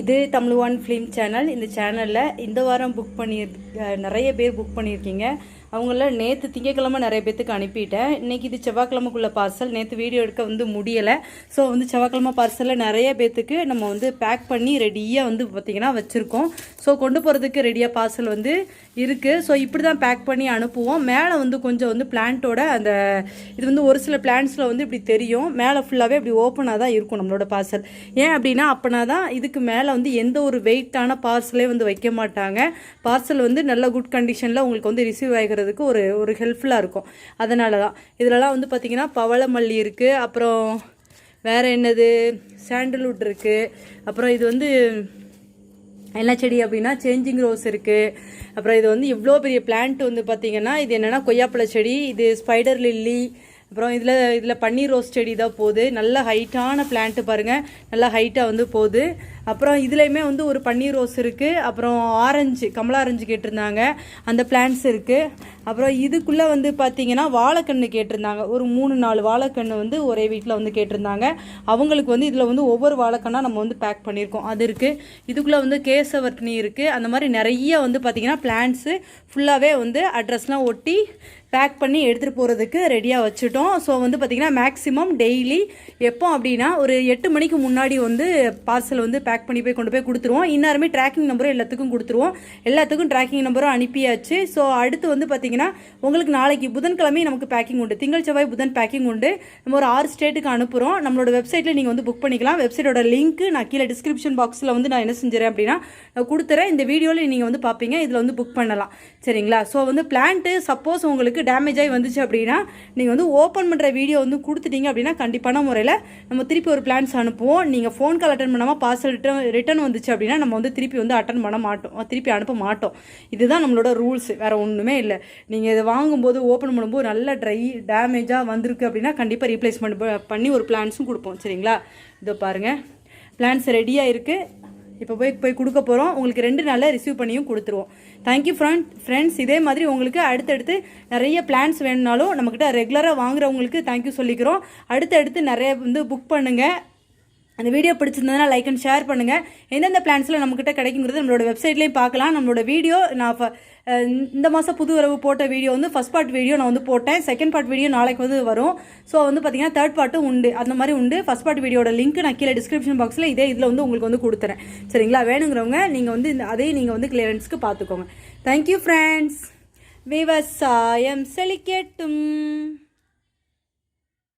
இது Tamil one film channel. இந்த சேனலில் இந்த வாரம் புக் பண்ணி நிறைய பேர் புக் பண்ணியிருக்கீங்க அவங்கள நேற்று திங்கக்கிழமை நிறைய பேத்துக்கு அனுப்பிட்டேன். இன்னைக்கு இது செவ்வாய்க்கிழமைக்குள்ள பார்சல் நேற்று வீடியோ எடுக்க வந்து முடியலை. ஸோ வந்து செவ்வாய்க்கிழமை பார்சலில் நிறைய பேர்த்துக்கு நம்ம வந்து பேக் பண்ணி ரெடியாக வந்து பார்த்திங்கன்னா வச்சுருக்கோம். ஸோ கொண்டு போகிறதுக்கு ரெடியாக பார்சல் வந்து இருக்குது ஸோ இப்படி தான் பேக் பண்ணி அனுப்புவோம். மேலே வந்து கொஞ்சம் வந்து பிளான்ட்டோட அந்த இது வந்து ஒரு சில பிளான்ஸில் வந்து இப்படி தெரியும். மேலே ஃபுல்லாகவே இப்படி ஓப்பனாக தான் இருக்கும் நம்மளோட பார்சல் ஏன் அப்படின்னா அப்படின்னா தான் இதுக்கு மேலே வந்து எந்த ஒரு வெயிட்டான பார்சலே வந்து வைக்க மாட்டாங்க. பார்சல் வந்து நல்ல குட் கண்டிஷனில் உங்களுக்கு வந்து ரிசீவ் அப்படிங்கிறதுக்கு ஒரு ஒரு ஹெல்ப்ஃபுல்லாக இருக்கும். அதனால தான் இதிலலாம் வந்து பார்த்திங்கன்னா பவளமல்லி இருக்குது அப்புறம் வேறு என்னது? சாண்டல்வுட் இருக்குது அப்புறம் இது வந்து என்ன செடி அப்படின்னா சேஞ்சிங் ரோஸ் இருக்குது அப்புறம் இது வந்து இவ்வளோ பெரிய பிளான்ட் வந்து பார்த்திங்கன்னா இது என்னென்னா கொய்யாப்பழ செடி இது ஸ்பைடர் லில்லி அப்புறம் இதில் இதில் பன்னீர் ரோஸ் செடி தான் போகுது. நல்ல ஹைட்டான பிளான்ட்டு பாருங்கள் நல்லா ஹைட்டாக வந்து போகுது. அப்புறம் இதுலேயுமே வந்து ஒரு பன்னீர் ரோஸ் இருக்குது அப்புறம் ஆரஞ்சு கமலா ஆரஞ்சு கேட்டிருந்தாங்க. அந்த பிளான்ட்ஸ் இருக்குது அப்புறம் இதுக்குள்ளே வந்து பார்த்தீங்கன்னா வாழைக்கன்று கேட்டிருந்தாங்க. ஒரு மூணு நாலு வாழைக்கன்று வந்து ஒரே வீட்டில் வந்து கேட்டிருந்தாங்க. அவங்களுக்கு வந்து இதில் வந்து ஒவ்வொரு வாழைக்கண்ணாக நம்ம வந்து பேக் பண்ணியிருக்கோம். அது இருக்குது இதுக்குள்ளே வந்து கேசவர்த்தினி இருக்குது அந்த மாதிரி நிறைய வந்து பார்த்திங்கன்னா பிளான்ட்ஸு ஃபுல்லாகவே வந்து அட்ரஸ்லாம் ஒட்டி பேக் பண்ணி எடுத்துகிட்டு போகிறதுக்கு ரெடியாக வச்சுட்டோம். ஸோ வந்து பார்த்திங்கன்னா மேக்ஸிமம் டெய்லி எப்போ அப்படின்னா ஒரு எட்டு மணிக்கு முன்னாடி வந்து பார்சல் வந்து பேக் பண்ணி போய் கொண்டு போய் கொடுத்துருவோம். இன்னாருமே ட்ராக்கிங் நம்பரும் எல்லாத்துக்கும் கொடுத்துருவோம். எல்லாத்துக்கும் ட்ராக்கிங் நம்பரும் அனுப்பியாச்சு. ஸோ அடுத்து வந்து பார்த்திங்கன்னா உங்களுக்கு நாளைக்கு புதன்கிழமை நமக்கு பேக்கிங் உண்டு. திங்கள் செவ்வாய் புதன் பேக்கிங் உண்டு. நம்ம ஒரு ஆறு ஸ்டேட்டுக்கு அனுப்புகிறோம் நம்மளோட வெப்சைட்டில் நீங்கள் வந்து புக் பண்ணிக்கலாம். வெப்சைட்டோட லிங்க் நான் கீழே டிஸ்கிரிப்ஷன் பாக்ஸில் வந்து நான் என்ன செஞ்சுறேன் அப்படின்னா நான் கொடுத்துறேன். இந்த வீடியோவில் நீங்கள் வந்து பார்ப்பீங்க இதில் வந்து புக் பண்ணலாம். சரிங்களா? ஸோ வந்து பிளான்ட்டு சப்போஸ் உங்களுக்கு டேமேஜ் ஆகி வந்துச்சு அப்படின்னா நீங்கள் வந்து ஓப்பன் பண்ணுற வீடியோ வந்து கொடுத்துட்டீங்க அப்படின்னா கண்டிப்பான முறையில் நம்ம திருப்பி ஒரு பிளான்ஸ் அனுப்புவோம். நீங்கள் ஃபோன் கால் அட்டன் பண்ணாமல் பார்சல் ரிட்டன் ரிட்டன் வந்துச்சு அப்படின்னா நம்ம வந்து திருப்பி வந்து அட்டன் பண்ண மாட்டோம். திருப்பி அனுப்ப மாட்டோம். இதுதான் நம்மளோட ரூல்ஸ் வேறு ஒன்றுமே இல்லை. நீங்கள் இதை வாங்கும்போது ஓப்பன் பண்ணும்போது நல்ல ட்ரை டேமேஜாக வந்திருக்கு அப்படின்னா கண்டிப்பாக ரீப்ளேஸ்மெண்ட் பண்ணி ஒரு பிளான்ஸும் கொடுப்போம். சரிங்களா? இதோ பாருங்கள் பிளான்ஸ் ரெடியாக இருக்குது இப்போ போய் போய் கொடுக்க போகிறோம் உங்களுக்கு ரெண்டு நாளில் ரிசீவ் பண்ணியும் கொடுத்துருவோம். தேங்க்யூ ஃப்ரெண்ட் ஃப்ரெண்ட்ஸ் இதே மாதிரி உங்களுக்கு அடுத்தடுத்து நிறைய பிளான்ஸ் வேணும்னாலும் நம்மக்கிட்ட ரெகுலராக வாங்குறவங்களுக்கு தேங்க்யூ சொல்லிக்கிறோம். அடுத்தடுத்து நிறைய வந்து புக் பண்ணுங்கள் அந்த வீடியோ பிடிச்சிருந்ததுனா லைக் அண்ட் ஷேர் பண்ணுங்கள் எந்தெந்த பிளான்ஸில் நம்மக்கிட்ட கிடைக்குங்கிறது நம்மளோட வெப்சைட்லேயும் பார்க்கலாம். நம்மளோட வீடியோ நான் இந்த மாதம் புது உறவு போட்ட வீடியோ வந்து ஃபஸ்ட் பார்ட் வீடியோ நான் வந்து போட்டேன். செகண்ட் பார்ட் வீடியோ நாளைக்கு வந்து வரும். ஸோ வந்து பார்த்தீங்கன்னா தேர்ட் பார்ட்டும் உண்டு. அந்த மாதிரி உண்டு. ஃபஸ்ட் பார்ட் வீடியோட லிங்க் நான் கீழே டிஸ்கிரிப்ஷன் பாக்ஸில் இதே இதில் வந்து உங்களுக்கு வந்து கொடுத்துறேன். சரிங்களா? வேணுங்கிறவங்க நீங்கள் வந்து இந்த அதையும் நீங்கள் வந்து கிளியரன்ஸ்க்கு பார்த்துக்கோங்க தேங்க்யூ ஃப்ரெண்ட்ஸ் விவசாயம் செழிக்கட்டும்